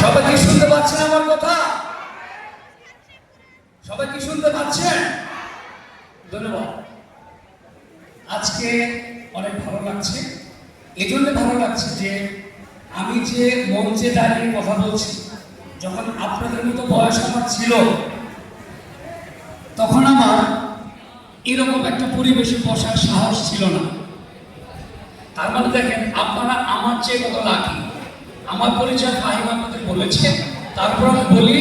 সবাই কি শুনতে পাচ্ছেন আমার কথা? সবাই কি শুনতে পাচ্ছেন? ধন্যবাদ। আজকে অনেক ভালো লাগছে। এই জন্য ভালো লাগছে যে আমি যে মঞ্চে দাঁড়িয়ে কথা বলছি, যখন আপনাদের মতো বয়স আমার ছিল, তখন আমার এরকম একটা পরিবেশে বসার সাহস ছিল না। তার মানে দেখেন, আপনারা আমার চেয়ে কত লাকি আমার পরিচয় ফাহিম আপনাদের বলেছে। তারপর আমি বলি,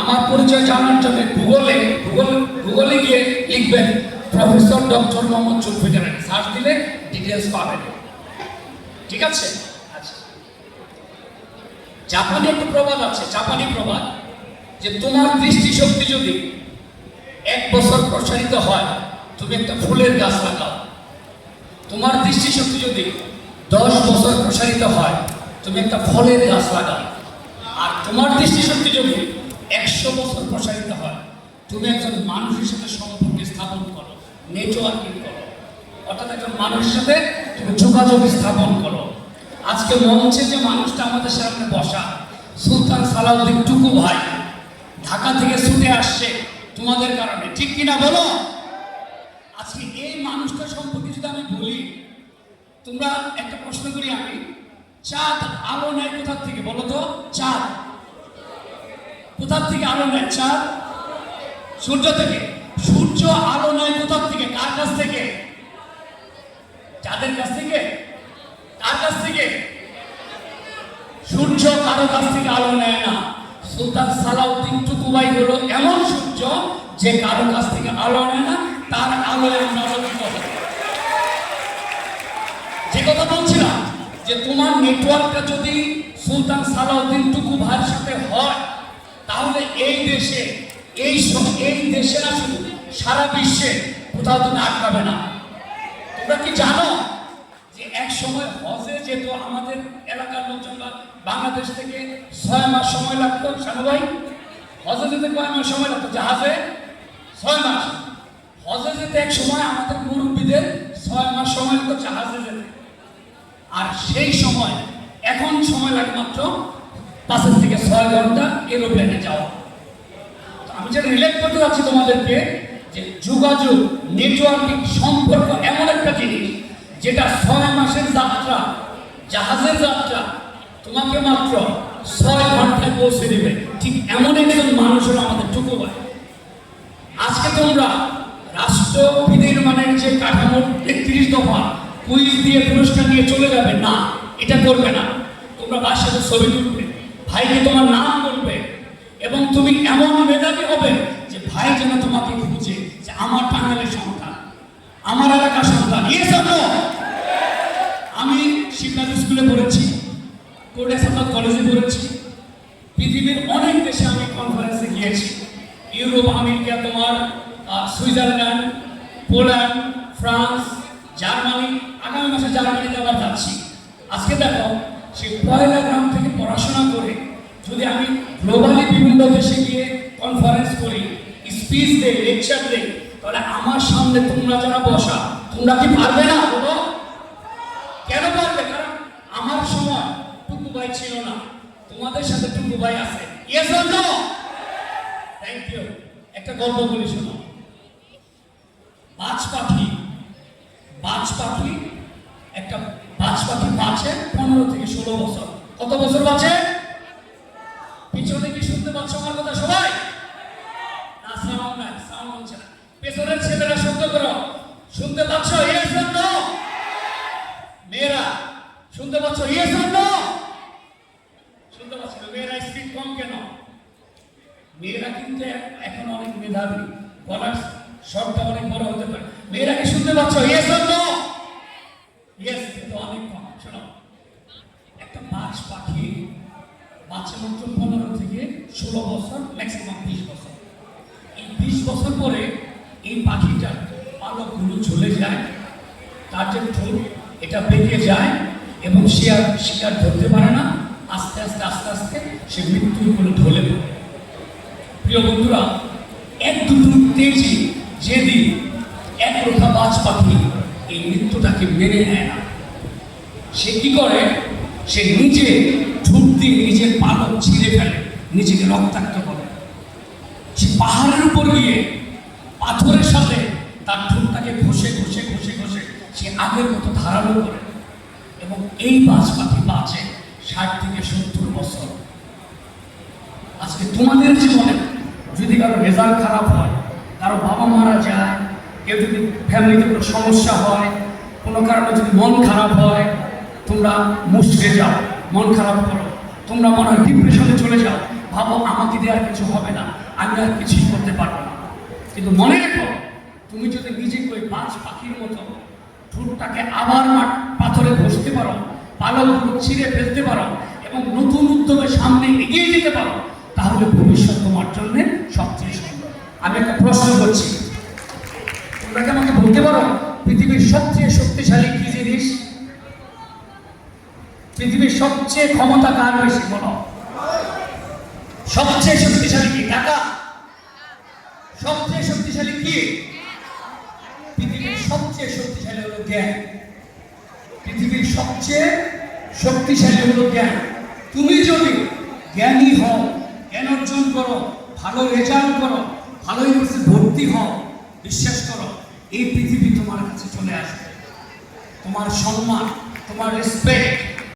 আমার পরিচয় জানার জন্য গুগলে গুগল গুগলে গিয়ে লিখবেন, professor doctor Mohammad Ali search দিলে ডিটেলস পাবেন। ঠিক আছে? আচ্ছা। জাপানি একটা প্রবাদ আছে, জাপানি প্রবাদ, যে তোমার দৃষ্টিশক্তি যদি এক বছর প্রসারিত হয়, তুমি একটা ফুলের গাছ লাগাও। তোমার দৃষ্টিশক্তি যদি দশ বছর প্রসারিত হয় তুমি একটা ফলের গাছ লাগাও। আর তোমার দৃষ্টিশক্তি যদি একশো বছর প্রসারিত হয়, তুমি একজন মানুষের সাথে সম্পর্ক স্থাপন করো, নেটওয়ার্কিং করো। অর্থাৎ একজন মানুষের সাথে তুমি যোগাযোগ স্থাপন করো। আজকে মঞ্চে যে মানুষটা আমাদের সামনে বসা, সুলতান সালাউদ্দিন টুকু ভাই, ঢাকা থেকে ছুটে আসছে তোমাদের কারণে। ঠিক কিনা বলো? আজকে এই মানুষটা সম্পর্কে যদি আমি বলি, তোমরা একটা প্রশ্ন করি আমি। চাঁদ আলো নেয় কোথার থেকে বলো তো? চাঁদ। কোথার থেকে আলো নেয় চাঁদ? সূর্য থেকে। সূর্য আলো নেয় কোথার থেকে? কার কাছ থেকে? চাঁদের কাছ থেকে? কার কাছ থেকে? সূর্য কারও কাছ থেকে আলো নেয় না। সুলতান সালাউদ্দিন টুকুবাই হলো এমন সূর্য যে কারও কাছ থেকে আলো নেয় না, তার আলোয় আমরা আলোকিত যে কথা বলছিলাম যে তোমার নেটওয়ার্কটা যদি সুলতান সালাউদ্দিন টুকু ভাইয়ের সাথে হয়, তাহলে এই দেশে, এই এই দেশে না শুধু সারা বিশ্বে কোথাও তুমি আটকাবে না। তোমরা কি জানো যে এক সময় হজে যেত আমাদের এলাকার লোকজনরা? বাংলাদেশ থেকে ছয় মাস সময় লাগতো শানু ভাই হজে যেতে কয় মাস সময় লাগতো? জাহাজে? ছয় মাস। হজে যেতে এক সময় আমাদের মুরব্বীদের ছয় মাস সময় লাগতো জাহাজে যেতে। আর সেই সময়, এখন সময় লাগে মাত্র পাঁচের থেকে ছয় ঘণ্টা এরোপ্লেনে যাওয়া। আমি যেটা রিলেট করতে যাচ্ছি তোমাদেরকে যে যোগাযোগ নেটওয়ার্কিং সম্পর্ক এমন একটা জিনিস যেটা ছয় মাসের যাত্রা, জাহাজের যাত্রা, তোমাকে মাত্র ছয় ঘন্টায় পৌঁছে দেবে। ঠিক এমন একজন মানুষের আমাদের টুকু হয় আজকে তোমরা রাষ্ট্রবিধির মানে যে কাঠামোর একত্রিশ দফা কুইজ দিয়ে পুরস্কার নিয়ে চলে যাবে। না, এটা করবে না। তোমরা বাসাতে ছবি তুলবে। ভাইকে তোমার নাম বলবে। এবং তুমি এমন মেধাবী হবে যে ভাই যেন তোমাকে খুঁজে যে আমার টাঙ্গালের সন্তান, আমার এলাকার সন্তান। ইয়ে আমি শিবনাথ স্কুলে পড়েছি, কোর্টে সাতাত কলেজে পড়েছি। পৃথিবীর অনেক দেশে আমি কনফারেন্সে গিয়েছি। ইউরোপ, আমেরিকা তোমার সুইজারল্যান্ড, পোল্যান্ড, ফ্রান্স জার্মানি আগামী মাসে জার্মানিতে আবার যাচ্ছি। আজকে দেখো সেই পয়লা গ্রাম থেকে পড়াশোনা করে যদি আমি গ্লোবালি বিভিন্ন দেশে গিয়ে কনফারেন্স করি স্পিচ দেই লেকচার দেই, তাহলে আমার সামনে তোমরা যারা বসা, তোমরা কি পারবে না বলো? কেন পারবে? কারণ আমার সময় টুকু ভাই ছিল না। তোমাদের সাথে টুকু ভাই আছে। Yes or no thank you একটা গল্প বলি শোনো। বাজ পাখি বাজ পাখি, একটা বাজ পাখি বাঁচে পনেরো থেকে ষোলো বছর। কত বছর বাঁচে পিছনে কি শুনতে পাচ্ছ আমার কথা সবাই? না, সাউন্ড নাই, সাউন্ড হচ্ছে না। পেছনের ছেলেরা করো। শুনতে পাচ্ছ? নো মেয়েরা, শুনতে পাচ্ছ? ইয়েস শুনতে পাচ্ছ? মেয়েরা স্পিড কম কেন? মেয়েরা কিন্তু এখন অনেক মেধাবী। গলার শব্দটা অনেক বড় হতে পারে। মেয়েরা কি শুনতে পাচ্ছ? অর নো ইয়েস কিন্তু অনেক কম শোনো একটা মাছ পাখি বাচ্চা মাত্র পনেরো থেকে ষোলো বছর ম্যাক্সিমাম বিশ বছর। এই বিশ বছর পরে এই পাখিটার পালকগুলো ঝুলে যায়, তার যে ঠোঁট, এটা বেঁকে যায় এবং সে আর শিকার ধরতে পারে না। আস্তে আস্তে আস্তে আস্তে সে মৃত্যুর করে ঢলে পড়ে। প্রিয় বন্ধুরা, এক দুটো তেজি যেদি এক রোখা বাজ পাখি এই মৃত্যুটাকে মেনে নেয় না। সে কি করে? সে নিজে দিয়ে নিজের পালক ছিঁড়ে ফেলে, নিজেকে রক্তাক্ত করে। সে পাহাড়ের উপর গিয়ে পাথরের সাথে তার ঠোঁটটাকে ঘষে ঘষে ঘষে ঘষে সে আগের মতো ধারালো করে। এবং এই বাজ পাখি বাঁচে ষাট থেকে সত্তর বছর। আজকে তোমাদের জীবনে যদি কারও রেজাল্ট খারাপ হয়, কারও বাবা মারা যায়, কেউ যদি ফ্যামিলিতে কোনো সমস্যা হয়, কোনো কারণে যদি মন খারাপ হয়, তোমরা মুসকে যাও। মন খারাপ করো। তোমরা মনে ডিপ্রেশনে চলে যাও। ভাবো, আমাকে দিয়ে আর কিছু হবে না। আমি আর কিছুই করতে পারব না। কিন্তু মনে রেখো, তুমি যদি নিজেকে ওই পাঁচ পাখির মতো ঠোঁটটাকে আবার পাথরে ঘষতে পারো পালকগুলো ছিঁড়ে ফেলতে পারো, এবং নতুন উদ্যোগে সামনে এগিয়ে যেতে পারো, তাহলে ভবিষ্যৎ তোমার জন্য সবচেয়ে সুন্দর। আমি একটা প্রশ্ন করছি। তোমরা কি আমাকে বলতে পারো, পৃথিবীর সবচেয়ে শক্তিশালী কি জিনিস? পৃথিবীর সবচেয়ে ক্ষমতা কার বেশি বলো সবচেয়ে শক্তিশালী কি? টাকা সবচেয়ে শক্তিশালী কি? পৃথিবীর সবচেয়ে শক্তিশালী হলো জ্ঞান। পৃথিবীর সবচেয়ে শক্তিশালী হলো জ্ঞান। তুমি যদি জ্ঞানী হও, জ্ঞান অর্জন করো, ভালো রেজাল্ট করো, ভালো ইউনিভার্সিটি ভর্তি হও, বিশ্বাস করো, এই পৃথিবী তোমার কাছে চলে আসবে। তোমার সম্মান, তোমার রেসপেক্ট